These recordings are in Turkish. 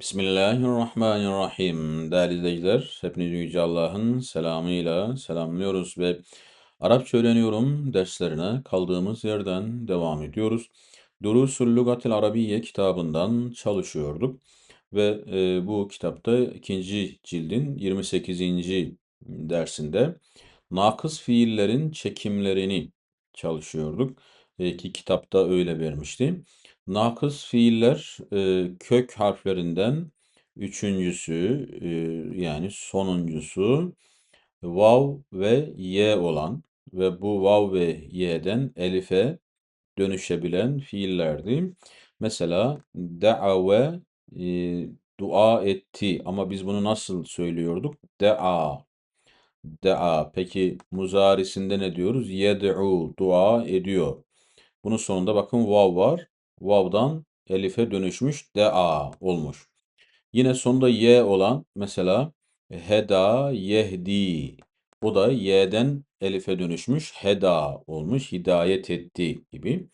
Bismillahirrahmanirrahim. Değerli izleyiciler, hepinizi Yüce Allah'ın selamıyla selamlıyoruz ve Arapça öğreniyorum derslerine kaldığımız yerden devam ediyoruz. Durusul Lugatil Arabiyye kitabından çalışıyorduk ve e, bu kitapta ikinci cildin 28. dersinde nakıs fiillerin çekimlerini çalışıyorduk. E, ki kitapta öyle vermişti. Nakıs fiiller e, kök harflerinden üçüncüsü e, yani sonuncusu vav ve ye olan ve bu vav ve ye'den elife dönüşebilen fiillerdi. Mesela da'ave e, dua etti ama biz bunu nasıl söylüyorduk? Da'a. Da'a. Peki muzarisinde ne diyoruz? Yed'u. Dua ediyor. Bunun sonunda bakın vav var. Vav'dan elife dönüşmüş dea olmuş. Yine sonunda ye olan mesela heda yehdi. O da y'den elife dönüşmüş heda olmuş. Hidayet etti gibi.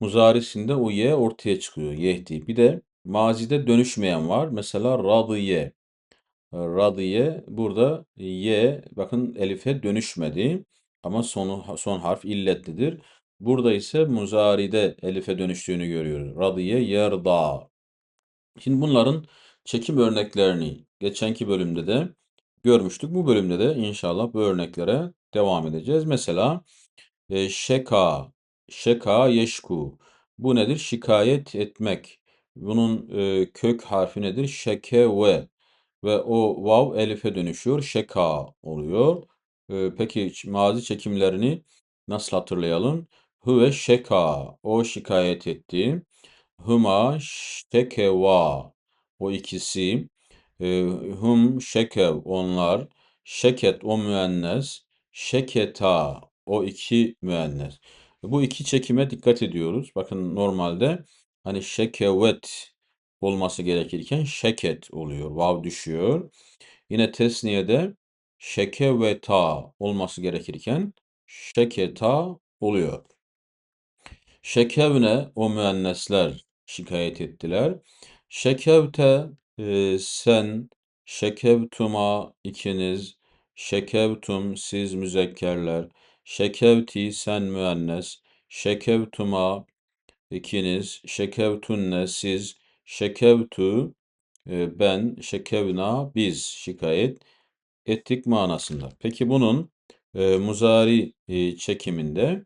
Muzarisinde o ye ortaya çıkıyor. Yehdi. Bir de mazide dönüşmeyen var. Mesela radiye. Radiye burada ye bakın elife dönüşmedi. Ama sonu son harf illetlidir. Burada ise muzaride elife dönüştüğünü görüyoruz. Radiye yerda. Şimdi bunların çekim örneklerini geçenki bölümde de görmüştük. Bu bölümde de inşallah bu örneklere devam edeceğiz. Mesela e, şeka, şeka yeşku. Bu nedir? Şikayet etmek. Bunun e, kök harfi nedir? Şekeve. Ve o vav elife dönüşüyor. Şeka oluyor. E, peki mazi çekimlerini nasıl hatırlayalım? Huve şeka. O şikayet etti. Huma şekeva. O ikisi. E, hum şekev. Onlar. Şeket o müennes. Şeketa. O iki müennes. Bu iki çekime dikkat ediyoruz. Bakın normalde hani şekevet olması gerekirken şeket oluyor. Vav düşüyor. Yine tesniyede şekeveta olması gerekirken şeketa oluyor. Şekevne o müennesler şikayet ettiler. Şekevte e, sen, şekevtuma ikiniz, şekevtum siz müzekkerler, şekevti sen müennes, şekevtuma ikiniz, şekevtunne siz, şekevtu e, ben, şekevna biz şikayet ettik manasında. Peki bunun e, muzari e, çekiminde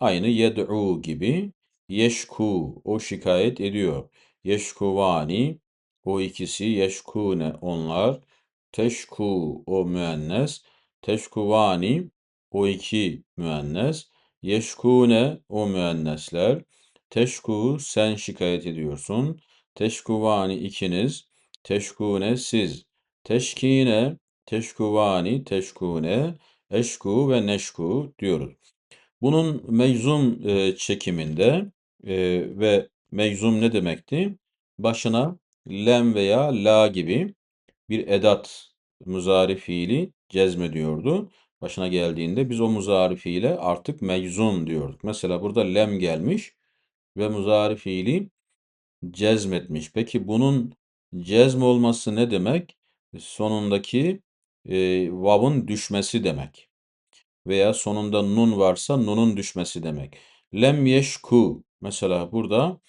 Aynı yed'u gibi yeşku o şikayet ediyor. Yeşkuvani o ikisi yeşkune onlar. Teşku o müennes. Teşkuvani o iki müennes. Yeşkune o müennesler. Teşku sen şikayet ediyorsun. Teşkuvani ikiniz. Teşkune siz. Teşkine, teşkuvani, teşkune, eşku ve neşku diyoruz. Bunun meczum e, çekiminde e, ve meczum ne demekti? Başına lem veya la gibi bir edat muzari fiili cezmediyordu. Başına geldiğinde biz o muzari fiile artık meczum diyorduk. Mesela burada lem gelmiş ve muzari fiili cezmetmiş. Peki bunun cezm olması ne demek? Sonundaki e, vav'ın düşmesi demek veya sonunda nun varsa nunun düşmesi demek. Lem yeşku mesela burada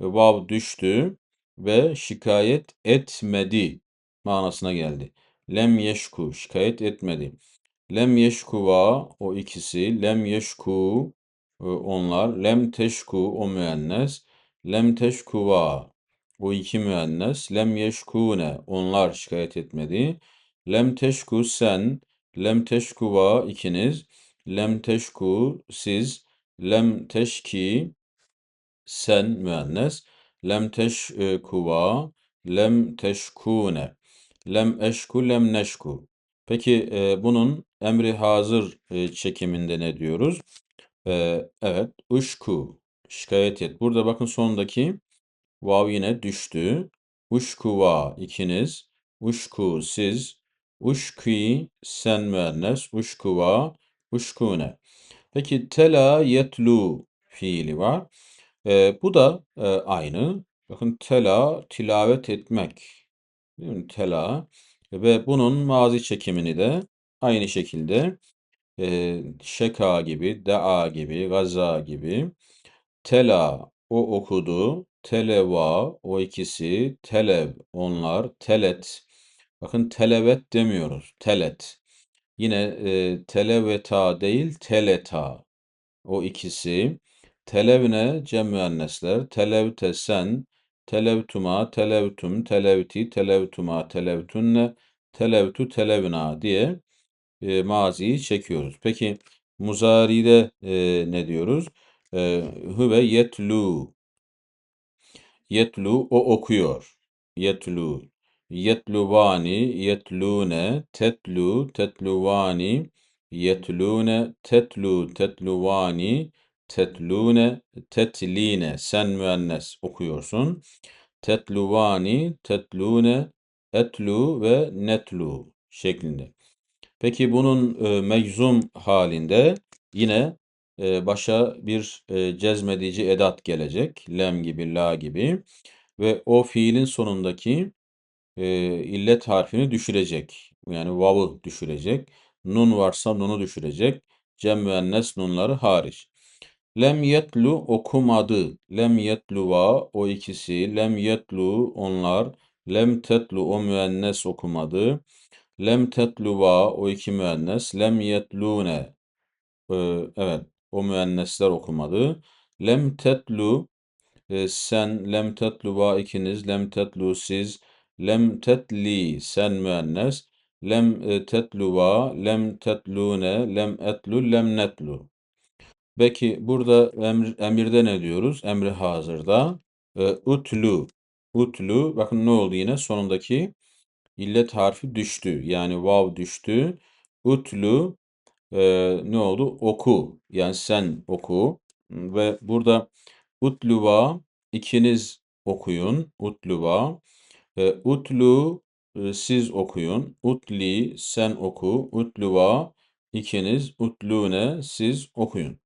vav düştü ve şikayet etmedi manasına geldi. Lem yeşku şikayet etmedi. Lem yeşkuva o ikisi. Lem yeşku e, onlar. Lem teşku o müennes. Lem teşkuva o iki müennes. Lem yeşkune onlar şikayet etmedi. Lem teşku sen. Lem teşkuva ikiniz. Lem teşku siz. Lem teşki sen müennes. Lem teşkuva. Lem teşkune. Lem eşku lem neşku. Peki e, bunun emri hazır e, çekiminde ne diyoruz? E, evet. Uşku. Şikayet et. Burada bakın sondaki vav yine düştü. Uşkuva ikiniz. Uşku siz. Uşki sen müennes. Uşkuva uşkune. Peki tela yetlu fiili var. E, bu da e, aynı. Bakın tela tilavet etmek. Değil mi? Tela ve bunun mazi çekimini de aynı şekilde e, şeka gibi, daa gibi, gaza gibi. Tela o okudu, televa o ikisi, telev onlar, telet. Bakın televet demiyoruz, telet. Yine e, televeta değil, teleta. O ikisi. Televne cem müennesler. Televte sen, televtuma, televtum, televti, televtuma, televtunne, televtu, televna diye e, maziyi çekiyoruz. Peki muzari'de e, ne diyoruz? E, huve yetlu. Yetlu o okuyor. Yetlu. Yetluvani, yetlune, tetlu, tetluvani, yetlune, tetlu, tetluvani, tetlune, tetline. Sen müennes okuyorsun. Tetluvani, tetlune, etlu ve netlu şeklinde. Peki bunun e, meczum halinde yine e, başa bir e, cezmedici edat gelecek. Lem gibi, la gibi. Ve o fiilin sonundaki e, illet harfini düşürecek. Yani vav'ı düşürecek. Nun varsa nunu düşürecek. Cem müennes nunları hariç. Lem yetlu okumadı. Lem yetluva o ikisi. Lem yetlu onlar. Lem tetlu o müennes okumadı. Lem tetluva o iki müennes. Lem yetlune ee, evet o müennesler okumadı. Lem tetlu e, sen lem tetluva ikiniz. Lem tetlu siz. Lem tetli sen müennes. Lem e, tetluva. Lem tetlune. Lem etlu. Lem netlu. Peki burada emir, emirde ne diyoruz? Emri hazırda. E, utlu. Utlu. Bakın ne oldu yine? Sonundaki illet harfi düştü. Yani vav düştü. Utlu e, ne oldu? Oku. Yani sen oku. Ve burada utluva ikiniz okuyun. Utluva. E, utlu e, siz okuyun. Utli sen oku. Utluva ikiniz. Utlune siz okuyun.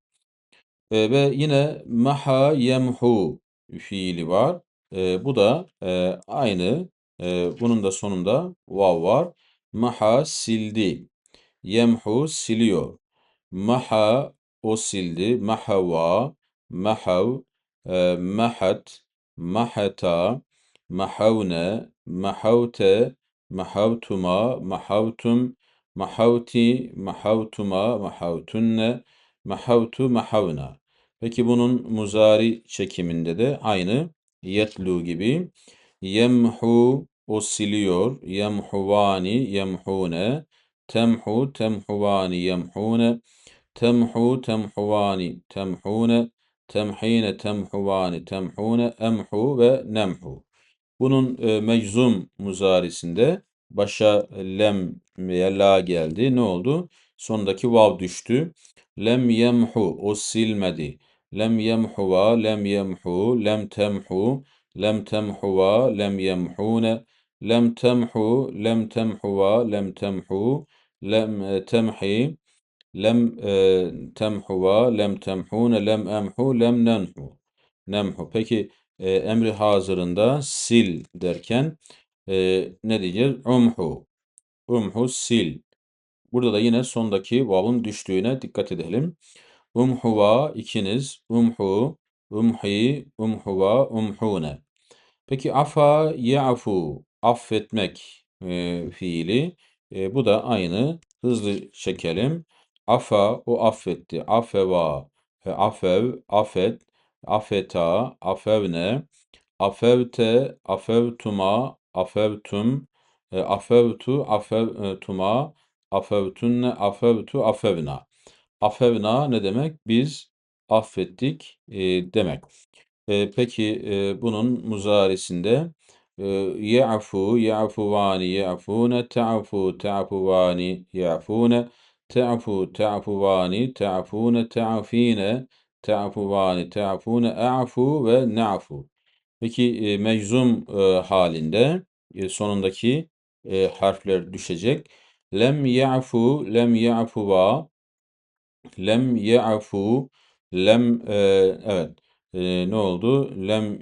E, ve yine maha yemhu fiili var. E, bu da e, aynı. E, bunun da sonunda vav var. Maha sildi. Yemhu siliyor. Maha o sildi. Mahava, mahav, mahat, mahata, mahavne, mahavte, mahavtuma, mahavtum, mahavti, mahavtuma, mahavtunne, mahavtu, mahavna. Peki bunun muzari çekiminde de aynı yetlu gibi. Yemhu o siliyor. Yemhuvani yemhune. Temhu temhuvani yemhune. Temhu temhuvani temhune. Temhine temhuvani temhune. Emhu ve nemhu. Bunun e, meczum muzarisinde başa lem veya la geldi. Ne oldu? Sondaki vav düştü. Lem yemhu o silmedi. Lem yemhuva lem yemhu lem temhu lem temhuva lem yemhune lem temhu lem temhuva lem temhu lem e, temhi lem e, temhuva lem temhune lem emhu lem nenhu nemhu. Peki e, emri hazırında sil derken e, ne diyeceğiz? Umhu. Umhu sil. Burada da yine sondaki vav'ın düştüğüne dikkat edelim. Umhuva ikiniz. Umhu, umhi, umhuva, umhune. Peki afa, ya'fu. Affetmek e, fiili. E, bu da aynı. Hızlı çekelim. Afa, o affetti. Afeva, e, afev, afeta, afevne, afevte, afevtuma, afevtum, e, afevtu, afevtuma, afevtunne, afevtu, afevna. Afevna ne demek? Biz affettik e, demek. E, peki e, bunun muzarisinde e, ya'fu, ya'fuvani, ya'fune, ta'fu, ta'fuvani, ya'fune, ta'fu, ta'fuvani, ta'fune, ta'fine, ta'fuvani, ta'fune, a'fu ve na'fu. Peki e, meczum e, halinde e, sonundaki harfler düşecek. Lem ya'fu, lem ya'fuva, lem ya'fu, lem evet. ne oldu? Lem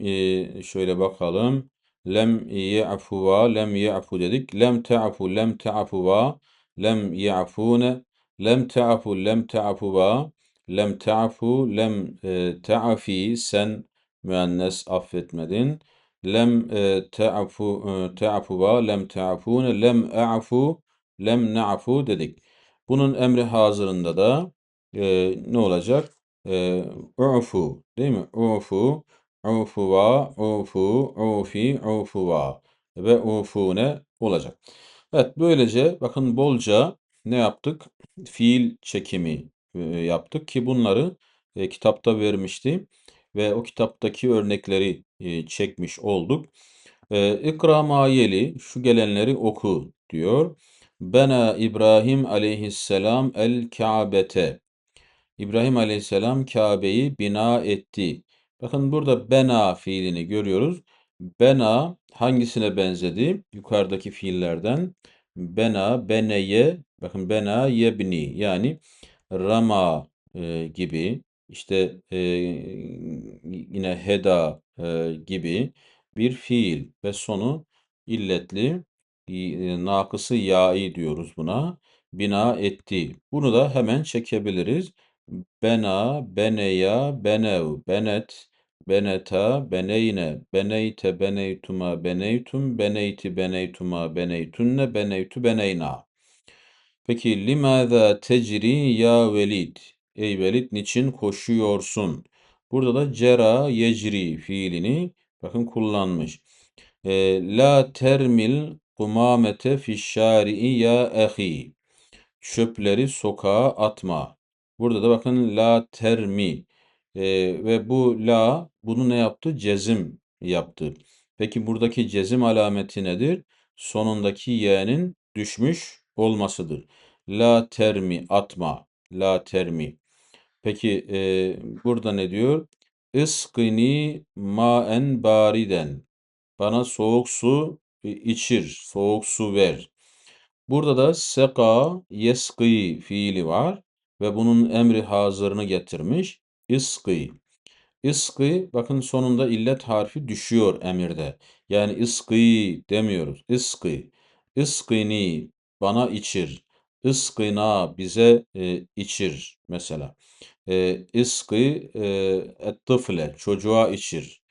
şöyle bakalım. Lem ya'fuva, lem ya'fu dedik. Lem te'afu, lem te'afuva, lem ya'fune, lem te'afu, lem te'afuva, lem te'afu, lem e, te'afi, sen müennes affetmedin. Lem e, te'afu, e, te'afuva, lem te'afune, lem e'afu, lem ne'afu dedik. Bunun emri hazırında da e, ne olacak? E, ufu değil mi? Ufu, ufuva, ufu, ufi, ufuva ve ufune olacak. Evet böylece bakın bolca ne yaptık? Fiil çekimi yaptık ki bunları e, kitapta vermişti ve o kitaptaki örnekleri e, çekmiş olduk. E, İkra mayeli şu gelenleri oku diyor. Bena İbrahim aleyhisselam el Ka'bete. İbrahim aleyhisselam Kabe'yi bina etti. Bakın burada bena fiilini görüyoruz. Bena hangisine benzedi? Yukarıdaki fiillerden. Bena, beneye, bakın bena yebni yani rama e, gibi işte e, yine heda e, gibi bir fiil ve sonu illetli e, nakısı ya'i diyoruz buna. Bina etti. Bunu da hemen çekebiliriz. Bena, beneya, benev, benet, beneta, beneyne, beneyte, beneytuma, beneytum, beneyti, beneytuma, beneytunne, beneytu, beneyna. Peki limâzâ tecri ya velid? Ey velid niçin koşuyorsun? Burada da cera yecri fiilini bakın kullanmış. E, la termil kumamete fişşâri'i ya ehi. Çöpleri sokağa atma. Burada da bakın la termi. E, ve bu la bunu ne yaptı? Cezim yaptı. Peki buradaki cezim alameti nedir? Sonundaki y'nin düşmüş olmasıdır. La termi atma. La termi. Peki e, burada ne diyor? Iskini maen bariden. Bana soğuk su içir. Soğuk su ver. Burada da seka yeski fiili var ve bunun emri hazırını getirmiş. İski. İski bakın sonunda illet harfi düşüyor emirde. Yani iski demiyoruz. İski. İskini bana içir. İskina bize e, içir mesela. E, iski e, tıfle çocuğa içir.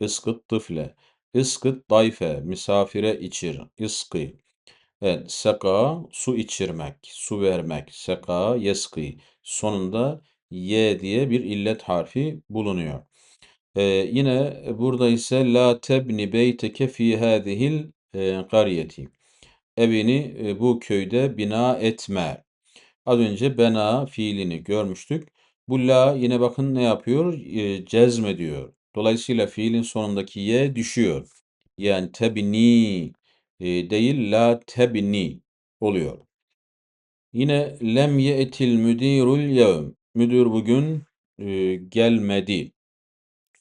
İskıt tıfle. İskıt dayfe misafire içir. İski. Evet, seka su içirmek, su vermek. Seka yeski. Sonunda ye diye bir illet harfi bulunuyor. Ee, yine burada ise la tebni beyteke fi hadihil e, qaryeti. Evini bu köyde bina etme. Az önce bena fiilini görmüştük. Bu la yine bakın ne yapıyor? E, cezmediyor. Dolayısıyla fiilin sonundaki ye düşüyor. Yani tebni değil la tebni oluyor. Yine lem ye'til müdirul yevm. Müdür bugün gelmedi.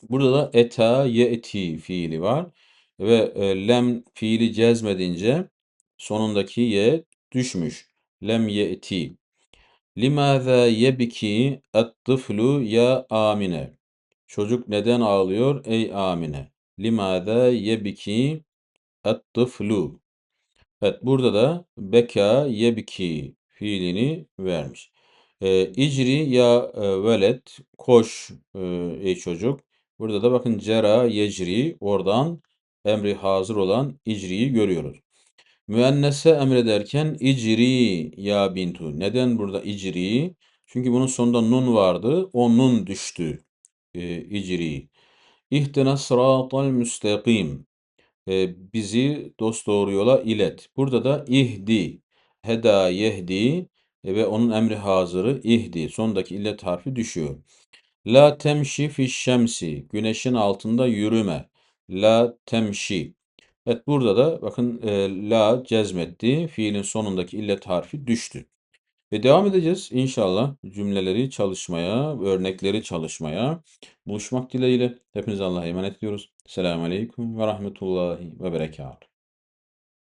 Burada da eta ye'ti fiili var ve lem fiili cezmedince sonundaki ye düşmüş. Lem ye'ti. Limaza yebki et-tıflu ya Amine. Çocuk neden ağlıyor ey Amine? Limaza yebki et-tıflu. Evet burada da beka yebki fiilini vermiş. E, icri ya e, velet koş e, ey çocuk. Burada da bakın cera yecri oradan emri hazır olan icriyi görüyoruz. Müennese emrederken icri ya bintu. Neden burada icri? Çünkü bunun sonunda nun vardı. O nun düştü. E, icri. İhdina sıratal müstakim. E, bizi dosdoğru yola ilet. Burada da ihdi. Heda yehdi e, ve onun emri hazırı ihdi. Sondaki illet harfi düşüyor. La temşi fi şemsi. Güneşin altında yürüme. La temşi. Evet burada da bakın e, la cezmetti. Fiilin sonundaki illet harfi düştü. Ve devam edeceğiz inşallah cümleleri çalışmaya, örnekleri çalışmaya. Buluşmak dileğiyle hepinize Allah'a emanet ediyoruz. Selamun Aleyküm ve Rahmetullahi ve Berekatuhu.